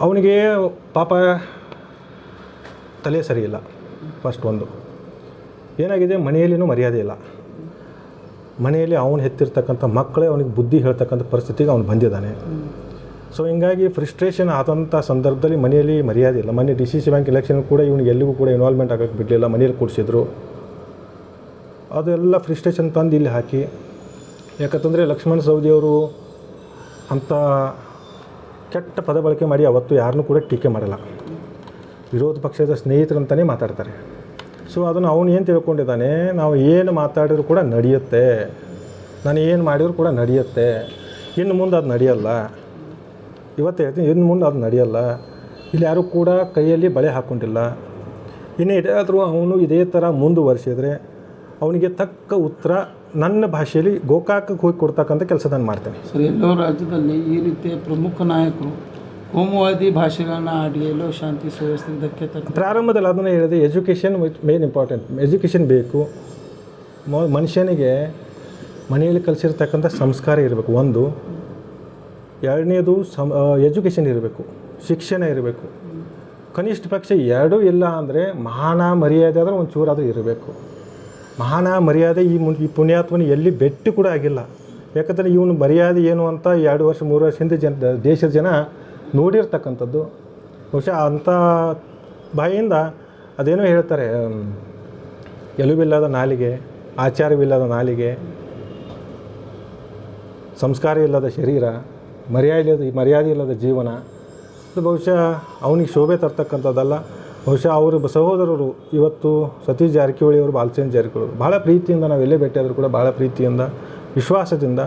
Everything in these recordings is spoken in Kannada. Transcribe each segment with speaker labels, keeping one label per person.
Speaker 1: ಅವನಿಗೆ ಪಾಪ ತಲೆ ಸರಿ ಇಲ್ಲ ಫಸ್ಟ್ ಒಂದು. ಏನಾಗಿದೆ? ಮನೆಯಲ್ಲಿನೂ ಮರ್ಯಾದೆ ಇಲ್ಲ. ಮನೆಯಲ್ಲಿ ಅವನು ಹೆತ್ತಿರ್ತಕ್ಕಂಥ ಮಕ್ಕಳೇ ಅವನಿಗೆ ಬುದ್ಧಿ ಹೇಳ್ತಕ್ಕಂಥ ಪರಿಸ್ಥಿತಿಗೆ ಅವನು ಬಂದಿದ್ದಾನೆ. ಸೊ ಹಿಂಗಾಗಿ ಫ್ರಸ್ಟ್ರೇಷನ್ ಆದಂಥ ಸಂದರ್ಭದಲ್ಲಿ ಮನೆಯಲ್ಲಿ ಮರ್ಯಾದೆ ಇಲ್ಲ. ಮೊನ್ನೆ D C C bank election ಕೂಡ ಇವನಿಗೆ ಎಲ್ಲಿಗೂ ಕೂಡ ಇನ್ವಾಲ್ವ್ಮೆಂಟ್ ಆಗೋಕ್ಕೆ ಬಿಡಲಿಲ್ಲ. ಮನೆಯಲ್ಲಿ ಕೂಡಿಸಿದ್ರು ಅದೆಲ್ಲ ಫ್ರಿಸ್ಟ್ರೇಷನ್ ತಂದು ಇಲ್ಲಿ ಹಾಕಿ. ಯಾಕಂತಂದರೆ ಲಕ್ಷ್ಮಣ ಸವದಿಯವರು ಅಂಥ ಕೆಟ್ಟ ಪದ ಬಳಕೆ ಮಾಡಿ ಅವತ್ತು ಯಾರನ್ನೂ ಕೂಡ ಟೀಕೆ ಮಾಡಲ್ಲ. ವಿರೋಧ ಪಕ್ಷದ ಸ್ನೇಹಿತರಂತಲೇ ಮಾತಾಡ್ತಾರೆ. ಸೊ ಅದನ್ನು ಅವನು ಏನು ತಿಳ್ಕೊಂಡಿದ್ದಾನೆ? ನಾವು ಏನು ಮಾತಾಡಿದ್ರು ಕೂಡ ನಡೆಯುತ್ತೆ. ನಾನು ಏನು ಮಾಡಿದ್ರು ಕೂಡ ನಡೆಯುತ್ತೆ. ಇನ್ನು ಮುಂದೆ ಅದು ನಡೆಯಲ್ಲ. ಇವತ್ತು ಹೇಳ್ತೀನಿ, ಇನ್ನು ಮುಂದೆ ಅದು ನಡೆಯಲ್ಲ. ಇಲ್ಲಿ ಯಾರೂ ಕೂಡ ಕೈಯಲ್ಲಿ ಬಳೆ ಹಾಕ್ಕೊಂಡಿಲ್ಲ ಇನ್ನು ಇದಾದರೂ ಅವನು ಇದೇ ಥರ ಮುಂದುವರಿಸಿದರೆ ಅವನಿಗೆ ತಕ್ಕ ಉತ್ತರ ನನ್ನ ಭಾಷೆಯಲ್ಲಿ ಗೋಕಾಕಕ್ಕೆ ಹೋಗಿ ಕೊಡ್ತಕ್ಕಂಥ ಕೆಲಸ ನಾನು ಮಾಡ್ತೇನೆ.
Speaker 2: ಸರ್ ಎಲ್ಲೋ ರಾಜ್ಯದಲ್ಲಿ ಈ ರೀತಿಯ ಪ್ರಮುಖ ನಾಯಕರು ಕೋಮುವಾದಿ ಭಾಷೆಗಳನ್ನ ಆಡಿ ಎಲ್ಲೋ ಶಾಂತಿ ಸುವ್ಯವಸ್ಥೆಗೆ ಧಕ್ಕೆ ತರ್ತಾರೆ
Speaker 1: ಪ್ರಾರಂಭದಲ್ಲಿ ಅದನ್ನು ಹೇಳಿದೆ ಎಜುಕೇಷನ್ ಮೇನ್ ಇಂಪಾರ್ಟೆಂಟ್ ಎಜುಕೇಷನ್ ಬೇಕು. ಮನುಷ್ಯನಿಗೆ ಮನೆಯಲ್ಲಿ ಕಲಿಸಿರ್ತಕ್ಕಂಥ ಸಂಸ್ಕಾರ ಇರಬೇಕು ಒಂದು. ಎರಡನೇದು ಸಮ ಎಜುಕೇಷನ್ ಇರಬೇಕು ಶಿಕ್ಷಣ ಇರಬೇಕು. ಕನಿಷ್ಠ ಪಕ್ಷ ಎರಡೂ ಇಲ್ಲ ಅಂದರೆ ಮಾನ ಮರ್ಯಾದೆ ಆದರೆ ಒಂಚೂರಾದರೂ ಚೂರಾದರೂ ಇರಬೇಕು. ಮಾನ ಮರ್ಯಾದೆ ಈ ಮುನ್, ಈ ಪುಣ್ಯಾತ್ಮನ ಎಲ್ಲಿ ಬೆಟ್ಟು ಕೂಡ ಆಗಿಲ್ಲ. ಯಾಕಂದರೆ ಇವನು ಮರ್ಯಾದೆ ಏನು ಅಂತ ಎರಡು ವರ್ಷ, ಮೂರು ವರ್ಷ ಹಿಂದೆ ಜನ, ದೇಶದ ಜನ ನೋಡಿರ್ತಕ್ಕಂಥದ್ದು. ಬಹುಶಃ ಅಂಥ ಬಾಯಿಯಿಂದ ಅದೇನೋ ಹೇಳ್ತಾರೆ ಎಲುವಿಲ್ಲದ ನಾಲಿಗೆ, ಆಚಾರವಿಲ್ಲದ ನಾಲಿಗೆ, ಸಂಸ್ಕಾರ ಇಲ್ಲದ ಶರೀರ, ಮರ್ಯಾದೆ ಇಲ್ಲದ ಮರ್ಯಾದೆ ಇಲ್ಲದ ಜೀವನ. ಬಹುಶಃ ಅವನಿಗೆ ಶೋಭೆ ತರ್ತಕ್ಕಂಥದ್ದಲ್ಲ. ಬಹುಶಃ ಅವರು ಸಹೋದರರು ಇವತ್ತು ಸತೀಶ್ ಜಾರಕಿಹೊಳಿ ಅವರು, ಬಾಲಚಂದ್ರ ಜಾರಕಿಹೊಳಿ ಭಾಳ ಪ್ರೀತಿಯಿಂದ ನಾವು ಎಲ್ಲೇ ಭೇಟಿಯಾದರೂ ಕೂಡ ಭಾಳ ಪ್ರೀತಿಯಿಂದ, ವಿಶ್ವಾಸದಿಂದ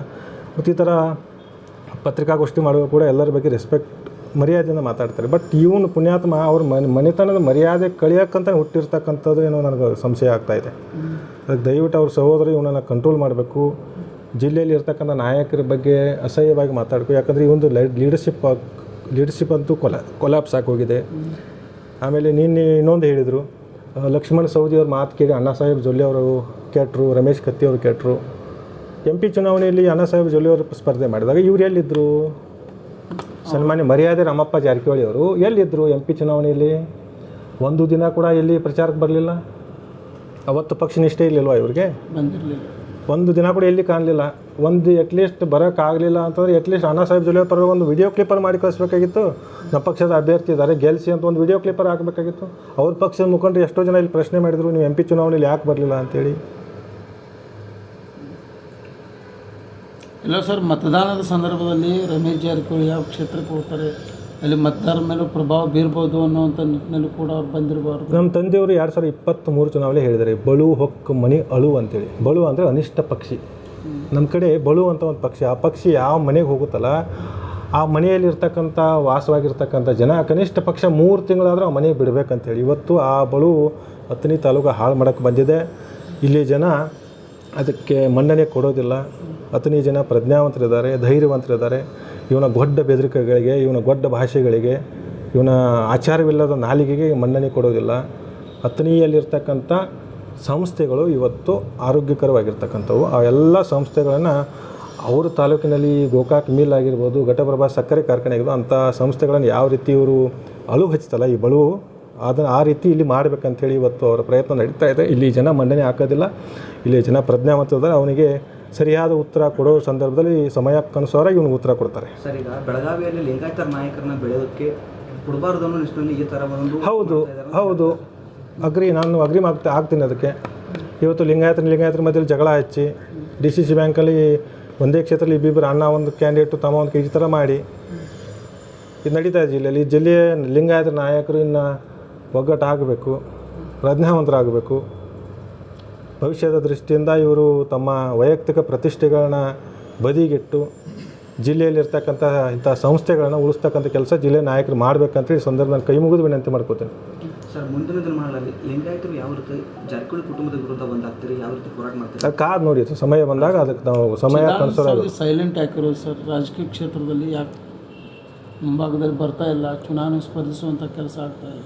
Speaker 1: ಮತ್ತು ಈ ಥರ ಪತ್ರಿಕಾಗೋಷ್ಠಿ ಮಾಡುವಾಗ ಕೂಡ ಎಲ್ಲರ ಬಗ್ಗೆ ರೆಸ್ಪೆಕ್ಟ್ ಮರ್ಯಾದೆಯಿಂದ ಮಾತಾಡ್ತಾರೆ. ಬಟ್ ಇವನು ಪುಣ್ಯಾತ್ಮ, ಅವ್ರ ಮನೆ, ಮನೆತನದ ಮರ್ಯಾದೆ ಕಳಿಯೋಕ್ಕಂತ ಹುಟ್ಟಿರ್ತಕ್ಕಂಥದ್ದು ಏನೋ ನನಗೆ ಸಂಶಯ ಆಗ್ತಾಯಿದೆ ಅದಕ್ಕೆ ದಯವಿಟ್ಟು ಅವ್ರ ಸಹೋದರ ಇವನನ್ನು ಕಂಟ್ರೋಲ್ ಮಾಡಬೇಕು. ಜಿಲ್ಲೆಯಲ್ಲಿ ಇರ್ತಕ್ಕಂಥ ನಾಯಕರ ಬಗ್ಗೆ ಅಸಹ್ಯವಾಗಿ ಮಾತಾಡಬೇಕು. ಯಾಕಂದರೆ ಈ ಒಂದು ಲೀಡರ್ಶಿಪ್ ಲೀಡರ್ಶಿಪ್ ಅಂತೂ ಕೊಲ ಕೊಲಾಪ್ಸ್ ಹೋಗಿದೆ. ಆಮೇಲೆ ನಿನ್ನೆ ಇನ್ನೊಂದು ಹೇಳಿದರು ಲಕ್ಷ್ಮಣ ಸವದಿ ಅವ್ರ ಮಾತು ಕೇಳಿ ಅಣ್ಣಾ ಸಾಹೇಬ್ ಜೊಲ್ಲೆ ಅವರು ಕೆಟ್ಟರು ರಮೇಶ್ ಕತ್ತಿ ಅವರು ಕೆಟ್ಟರು ಎಂ ಪಿ ಚುನಾವಣೆಯಲ್ಲಿ ಅಣ್ಣಾ ಸಾಹೇಬ್ ಜೊಲ್ಲೆ ಅವರು ಸ್ಪರ್ಧೆ ಮಾಡಿದಾಗ ಇವ್ರು ಎಲ್ಲಿದ್ದರು ಸನ್ಮಾನ್ಯ ಮರ್ಯಾದೆ ರಾಮಪ್ಪ ಜಾರಕಿಹೊಳಿ ಅವರು ಎಲ್ಲಿದ್ದರು ಎಂ ಪಿ ಚುನಾವಣೆಯಲ್ಲಿ? ಒಂದು ದಿನ ಕೂಡ ಎಲ್ಲಿ ಪ್ರಚಾರಕ್ಕೆ ಬರಲಿಲ್ಲ? ಅವತ್ತು ಪಕ್ಷ ನಿಷ್ಠೆ ಇರಲಿಲ್ವಾ ಇವ್ರಿಗೆ?
Speaker 2: ಬಂದಿರಲಿಲ್ಲ.
Speaker 1: ಒಂದು ದಿನ ಕೂಡ ಎಲ್ಲಿ ಕಾಣಲಿಲ್ಲ. ಒಂದು ಅಟ್ಲೀಸ್ಟ್ ಬರೋಕ್ಕಾಗಲಿಲ್ಲ ಅಂತಂದ್ರೆ ಅಟ್ಲೀಸ್ಟ್ ಅಣ್ಣಾ ಸಾಹೇಬ್ ಜೊಲೆ ಪರ ಒಂದು ವಿಡಿಯೋ ಕ್ಲಿಪ್ಪರ್ ಮಾಡಿ ಕಳಿಸ್ಬೇಕಾಗಿತ್ತು. ನಮ್ಮ ಪಕ್ಷದ ಅಭ್ಯರ್ಥಿ ಇದ್ದಾರೆ ಗೆಲ್ಸಿ ಅಂತ ಒಂದು ವಿಡಿಯೋ ಕ್ಲಿಪ್ಪರ್ ಹಾಕಬೇಕಾಗಿತ್ತು. ಅವ್ರ ಪಕ್ಷದ ಮುಖಂಡರು ಎಷ್ಟೋ ಜನ ಇಲ್ಲಿ ಪ್ರಶ್ನೆ ಮಾಡಿದರು, ನೀವು ಎಂ ಪಿ ಚುನಾವಣೆಯಲ್ಲಿ ಯಾಕೆ ಬರಲಿಲ್ಲ ಅಂತೇಳಿ.
Speaker 2: ಇಲ್ಲ ಸರ್, ಮತದಾನದ ಸಂದರ್ಭದಲ್ಲಿ ರಮೇಶ್ ಜಾರಕಿಹೊಳಿ ಯಾವ ಕ್ಷೇತ್ರಕ್ಕೆ ಹೋಗ್ತಾರೆ? ಅಲ್ಲಿ ಮತದಾರರ ಮೇಲೂ ಪ್ರಭಾವ ಬೀರ್ಬೋದು ಅನ್ನೋವಂಥ ನಿಟ್ಟಿನಲ್ಲಿ ಕೂಡ ಅವ್ರು ಬಂದಿರಬಾರ್ದು.
Speaker 1: ನಮ್ಮ ತಂದೆಯವರು ಎರಡು ಸಾವಿರದ ಇಪ್ಪತ್ತ್ಮೂರು ಚುನಾವಣೆ ಹೇಳಿದ್ದಾರೆ, ಬಳು, ಹೊಕ್ಕು, ಮಣಿ, ಅಳು ಅಂತೇಳಿ. ಬಳು ಅಂದರೆ ಅನಿಷ್ಟ ಪಕ್ಷಿ. ನಮ್ಮ ಕಡೆ ಬಳು ಅಂತ ಒಂದು ಪಕ್ಷಿ, ಆ ಪಕ್ಷಿ ಯಾವ ಮನೆಗೆ ಹೋಗುತ್ತಲ್ಲ, ಆ ಮನೆಯಲ್ಲಿರ್ತಕ್ಕಂಥ, ವಾಸವಾಗಿರ್ತಕ್ಕಂಥ ಜನ ಕನಿಷ್ಠ ಪಕ್ಷ ಮೂರು ತಿಂಗಳಾದರೂ ಆ ಮನೆಗೆ ಬಿಡಬೇಕಂತೇಳಿ. ಇವತ್ತು ಆ ಬಳು ಹತ್ತನೇ ತಾಲೂಕು ಹಾಳು ಮಾಡೋಕ್ಕೆ ಬಂದಿದೆ. ಇಲ್ಲಿ ಜನ ಅದಕ್ಕೆ ಮನ್ನಣೆ ಕೊಡೋದಿಲ್ಲ. ಹತ್ತನೇ ಜನ ಪ್ರಜ್ಞಾವಂತರಿದ್ದಾರೆ, ಧೈರ್ಯವಂತರಿದ್ದಾರೆ. ಇವನ ಗೊಡ್ಡ ಬೆದರಿಕೆಗಳಿಗೆ, ಇವನ ಗೊಡ್ಡ ಭಾಷೆಗಳಿಗೆ, ಇವನ ಆಚಾರವಿಲ್ಲದ ನಾಲಿಗೆಗೆ ಮನ್ನಣೆ ಕೊಡೋದಿಲ್ಲ ಹತ್ತನೆಯಲ್ಲಿರ್ತಕ್ಕಂಥ ಸಂಸ್ಥೆಗಳು ಇವತ್ತು ಆರೋಗ್ಯಕರವಾಗಿರ್ತಕ್ಕಂಥವು. ಆ ಎಲ್ಲ ಸಂಸ್ಥೆಗಳನ್ನು ಅವ್ರ ತಾಲೂಕಿನಲ್ಲಿ ಗೋಕಾಕ್ ಮಿಲ್ ಆಗಿರ್ಬೋದು, ಘಟಪ್ರಭಾ ಸಕ್ಕರೆ ಕಾರ್ಖಾನೆ ಆಗಿರ್ಬೋದು ಅಂಥ ಸಂಸ್ಥೆಗಳನ್ನು ಯಾವ ರೀತಿ ಇವರು ಅಳು ಹಚ್ತಲ್ಲ, ಈ ಬಳುವು, ಅದನ್ನು ಆ ರೀತಿ ಇಲ್ಲಿ ಮಾಡಬೇಕಂತೇಳಿ ಇವತ್ತು ಅವರ ಪ್ರಯತ್ನ ನಡೀತಾ ಇದೆ. ಇಲ್ಲಿ ಜನ ಮಂಡನೆ ಹಾಕೋದಿಲ್ಲ. ಇಲ್ಲಿ ಜನ ಪ್ರಜ್ಞಾವಂತದ ಅವನಿಗೆ ಸರಿಯಾದ ಉತ್ತರ ಕೊಡೋ ಸಂದರ್ಭದಲ್ಲಿ ಸಮಯಕ್ಕನುಸಾರ ಇವನು ಉತ್ತರ ಕೊಡ್ತಾರೆ.
Speaker 3: ಸರ್ ಈಗ ಬೆಳಗಾವಿಯಲ್ಲಿ ಲಿಂಗಾಯತರ ನಾಯಕರನ್ನ ಬೆಳೆಯೋದಕ್ಕೆ ಕೊಡಬಾರ್ದು ಅನ್ನೋ ನಿಟ್ಟಿನಲ್ಲಿ ಈ ಥರ ಒಂದು
Speaker 1: ಹೌದು ಹೌದು. ಅಗ್ರಿ ನಾನು ಅಗ್ರಿ ಆಗ್ತಾ ಆಗ್ತೀನಿ ಅದಕ್ಕೆ. ಇವತ್ತು ಲಿಂಗಾಯತನ ಲಿಂಗಾಯತರ ಮಧ್ಯದಲ್ಲಿ ಜಗಳ ಹಚ್ಚಿ ಡಿ ಸಿ ಸಿ ಬ್ಯಾಂಕಲ್ಲಿ ಒಂದೇ ಕ್ಷೇತ್ರದಲ್ಲಿ ಇಬ್ಬಿಬ್ಬರು ಅಣ್ಣ ಒಂದು ಕ್ಯಾಂಡಿಡೇಟು ತಮ್ಮ ಒಂದು ಈ ಥರ ಮಾಡಿ. ಇದು ನಡೀತಾ ಇದೆ ಜಿಲ್ಲೆಯಲ್ಲಿ. ಈ ಜಿಲ್ಲೆಯ ಲಿಂಗಾಯತ ನಾಯಕರು ಇನ್ನು ಒಗ್ಗಟ್ಟಾಗಬೇಕು ಪ್ರಜ್ಞಾವಂತರಾಗಬೇಕು. ಭವಿಷ್ಯದ ದೃಷ್ಟಿಯಿಂದ ಇವರು ತಮ್ಮ ವೈಯಕ್ತಿಕ ಪ್ರತಿಷ್ಠೆಗಳನ್ನ ಬದಿಗಿಟ್ಟು ಜಿಲ್ಲೆಯಲ್ಲಿರ್ತಕ್ಕಂಥ ಇಂಥ ಸಂಸ್ಥೆಗಳನ್ನ ಉಳಿಸ್ತಕ್ಕಂಥ ಕೆಲಸ ಜಿಲ್ಲೆ ನಾಯಕರು ಮಾಡ್ಬೇಕಂತೇಳಿ ಈ ಸಂದರ್ಭದಲ್ಲಿ ಕೈ ಮುಗಿದು ವಿನಂತಿ ಮಾಡ್ಕೋತೀನಿ.
Speaker 3: ಸರ್ ಮುಂದಿನ ದಿನಮಾನಗಳಲ್ಲಿ ಲಿಂಗಾಯತರು ಯಾವ ರೀತಿ ಜಾರಕಿಹೊಳಿ ಕುಟುಂಬದ ವಿರುದ್ಧ ಒಂದಾಗ್ತೀರಿ ಯಾವ ರೀತಿ ಹೋರಾಟ ಮಾಡ್ತೀರಿ?
Speaker 1: ಕಾದು ನೋಡಿ ಸರ್ ಸಮಯ ಬಂದಾಗ ಅದಕ್ಕೆ ನಾವು ಸಮಯ ಕನ್ಸರ್
Speaker 2: ಸೈಲೆಂಟ್ ಹಾಕಿರೋ ಸರ್. ರಾಜಕೀಯ ಕ್ಷೇತ್ರದಲ್ಲಿ ಯಾಕೆ ಮುಂಭಾಗದಲ್ಲಿ ಬರ್ತಾ ಇಲ್ಲ? ಚುನಾವಣೆ ಸ್ಪರ್ಧಿಸುವಂಥ ಕೆಲಸ ಆಗ್ತಾ ಇಲ್ಲ.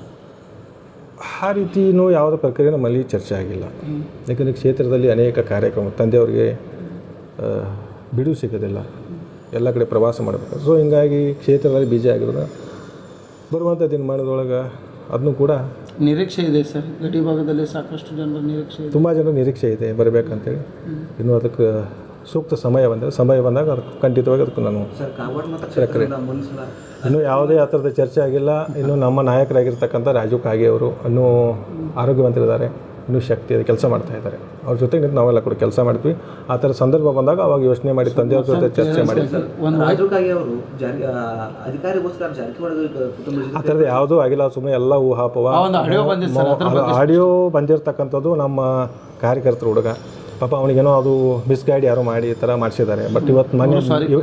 Speaker 1: ಆ ರೀತಿಯೂ ಯಾವುದೇ ಪ್ರಕ್ರಿಯೆ ನಮ್ಮಲ್ಲಿ ಚರ್ಚೆ ಆಗಿಲ್ಲ. ಯಾಕಂದರೆ ಕ್ಷೇತ್ರದಲ್ಲಿ ಅನೇಕ ಕಾರ್ಯಕ್ರಮ ತಂದೆಯವರಿಗೆ ಬಿಡುವು ಸಿಗೋದಿಲ್ಲ. ಎಲ್ಲ ಕಡೆ ಪ್ರವಾಸ ಮಾಡಬೇಕು. ಸೊ ಹಿಂಗಾಗಿ ಕ್ಷೇತ್ರದಲ್ಲಿ ಬಿಜಿ ಆಗಿರೋದು ಬರುವಂಥ ದಿನಮಾನದೊಳಗೆ ಅದನ್ನು ಕೂಡ
Speaker 2: ನಿರೀಕ್ಷೆ ಇದೆ ಸರ್. ಗಡಿ ಭಾಗದಲ್ಲಿ ಸಾಕಷ್ಟು ಜನರ ನಿರೀಕ್ಷೆ
Speaker 1: ತುಂಬ ಜನ ನಿರೀಕ್ಷೆ ಇದೆ. ಬರಬೇಕಂತೇಳಿ. ಇನ್ನು ಅದಕ್ಕೆ ಸೂಕ್ತ ಸಮಯ ಬಂದರೆ ಸಮಯ ಬಂದಾಗ ಅದು ಖಂಡಿತವಾಗಿ ಅದಕ್ಕೆ ನಾನು
Speaker 3: ಸಕ್ಕರೆ
Speaker 1: ಇನ್ನೂ ಯಾವುದೇ ಆ ಥರದ ಚರ್ಚೆ ಆಗಿಲ್ಲ. ಇನ್ನು ನಮ್ಮ ನಾಯಕರಾಗಿರ್ತಕ್ಕಂಥ ರಾಜು ಕಾಗೆ ಅವರು ಇನ್ನೂ ಆರೋಗ್ಯವಂತರಿದ್ದಾರೆ. ಇನ್ನೂ ಶಕ್ತಿ ಅದು ಕೆಲಸ ಮಾಡ್ತಾ ಇದ್ದಾರೆ. ಅವ್ರ ಜೊತೆಗೆ ನಿಂತು ನಾವೆಲ್ಲ ಕೂಡ ಕೆಲಸ ಮಾಡ್ತೀವಿ. ಆ ಥರ ಸಂದರ್ಭ ಬಂದಾಗ ಅವಾಗ ಯೋಚನೆ ಮಾಡಿ ತಂದೆ ಅವ್ರ ಜೊತೆ ಚರ್ಚೆ ಮಾಡಿ.
Speaker 3: ಆ, ಅಧಿಕಾರಿಗೋಸ್ಕರ ಕುಟುಂಬದ ಜೊತೆ
Speaker 1: ಥರದ್ದು ಯಾವುದೂ ಆಗಿಲ್ಲ. ಸುಮ್ಮನೆ ಎಲ್ಲ
Speaker 2: ಊಹಾಪವ ಆಡಿಯೋ
Speaker 1: ಬಂದಿರತಕ್ಕಂಥದ್ದು ನಮ್ಮ ಕಾರ್ಯಕರ್ತರು ಹುಡುಗ. ಪಾಪ ಅವನಿಗೇನೋ ಅದು ಮಿಸ್ಗೈಡ್ ಯಾರೋ ಮಾಡಿ ಈ ಥರ ಮಾಡಿಸಿದ್ದಾರೆ. ಬಟ್ ಇವತ್ತು ಮೊನ್ನೆ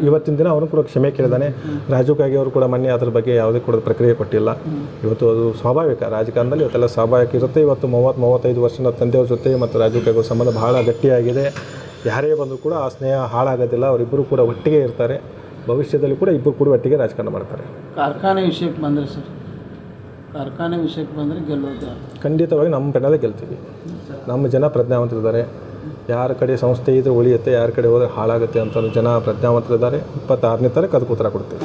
Speaker 1: ಇವತ್ತಿನ ದಿನ ಅವನು ಕೂಡ ಕ್ಷಮೆ ಕೇಳಿದಾನೆ. ರಾಜು ಕಾಗೆ ಅವರು ಕೂಡ ಮೊನ್ನೆ ಅದ್ರ ಬಗ್ಗೆ ಯಾವುದೇ ಕೂಡ ಪ್ರಕ್ರಿಯೆ ಕೊಟ್ಟಿಲ್ಲ. ಇವತ್ತು ಅದು ಸ್ವಾಭಾವಿಕ. ರಾಜಕಾರಣದಲ್ಲಿ ಇವತ್ತೆಲ್ಲ ಸ್ವಾಭಾವಿಕ ಇರುತ್ತೆ. ಇವತ್ತು ಮೂವತ್ತು ಮೂವತ್ತೈದು ವರ್ಷದ ತಂದೆಯವ್ರ ಜೊತೆ ಮತ್ತು ರಾಜು ಕಾಗೆ ಸಂಬಂಧ ಬಹಳ ಗಟ್ಟಿಯಾಗಿದೆ. ಯಾರೇ ಬಂದರೂ ಕೂಡ ಆ ಸ್ನೇಹ ಹಾಳಾಗೋದಿಲ್ಲ. ಅವರಿಬ್ಬರು ಕೂಡ ಒಟ್ಟಿಗೆ ಇರ್ತಾರೆ. ಭವಿಷ್ಯದಲ್ಲಿ ಕೂಡ ಇಬ್ಬರು ಕೂಡ ಒಟ್ಟಿಗೆ ರಾಜಕಾರಣ ಮಾಡ್ತಾರೆ.
Speaker 2: ಕಾರ್ಖಾನೆ ವಿಷಯಕ್ಕೆ ಬಂದರೆ ಸರ್ ಕಾರ್ಖಾನೆ ವಿಷಯಕ್ಕೆ ಬಂದರೆ ಗೆಲ್ಲೋದು
Speaker 1: ಖಂಡಿತವಾಗಿ ನಮ್ಮ ಬೆನ್ನಲ್ಲೇ ಗೆಲ್ತೀವಿ. ನಮ್ಮ ಜನ ಪ್ರಜ್ಞಾವಂತರಿದ್ದಾರೆ. ಯಾರ ಕಡೆ ಸಂಸ್ಥೆ ಇದ್ರೆ ಉಳಿಯುತ್ತೆ ಯಾರ ಕಡೆ ಹೋದ್ರೆ ಹಾಳಾಗುತ್ತೆ ಅಂತ ಜನ ಪ್ರಜ್ಞಾವಂತರಿದ್ದಾರೆ. ಇಪ್ಪತ್ತಾರನೇ ತಾರೀಕು ಅದಕ್ಕೆ ಉತ್ತರ ಕೊಡ್ತೀವಿ.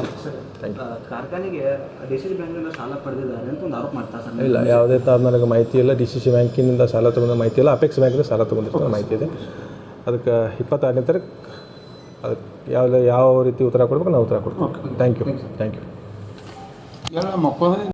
Speaker 3: ಆ, ಕಾರ್ಖಾನೆಗೆ ಡಿ ಸಿ ಸಿ ಬ್ಯಾಂಕ್ನಿಂದ ಸಾಲ ಪಡೆದಿದ್ದಾರೆ ಅಂತ ಒಂದು ಆರೋಪ ಮಾಡ್ತಾರೆ ಸರ್
Speaker 1: ಇಲ್ಲ ಯಾವುದೇ ಥರ ನನಗೆ ಮಾಹಿತಿ ಇಲ್ಲ. ಡಿ ಸಿ ಸಿ ಬ್ಯಾಂಕಿನಿಂದ ಸಾಲ ತೊಗೊಂಡ ಮಾಹಿತಿ ಇಲ್ಲ. ಅಪೆಕ್ಸ್ ಬ್ಯಾಂಕಿಂದ ಸಾಲ ತೊಗೊಂಡಿರೋ ಮಾಹಿತಿ ಇದೆ. ಅದಕ್ಕೆ ಇಪ್ಪತ್ತಾರನೇ ತಾರೀಕು ಅದಕ್ಕೆ ಯಾವ ಯಾವ ರೀತಿ ಉತ್ತರ ಕೊಡ್ಬೇಕು ನಾವು ಉತ್ತರ ಕೊಡ್ತೀವಿ. Thank you thank you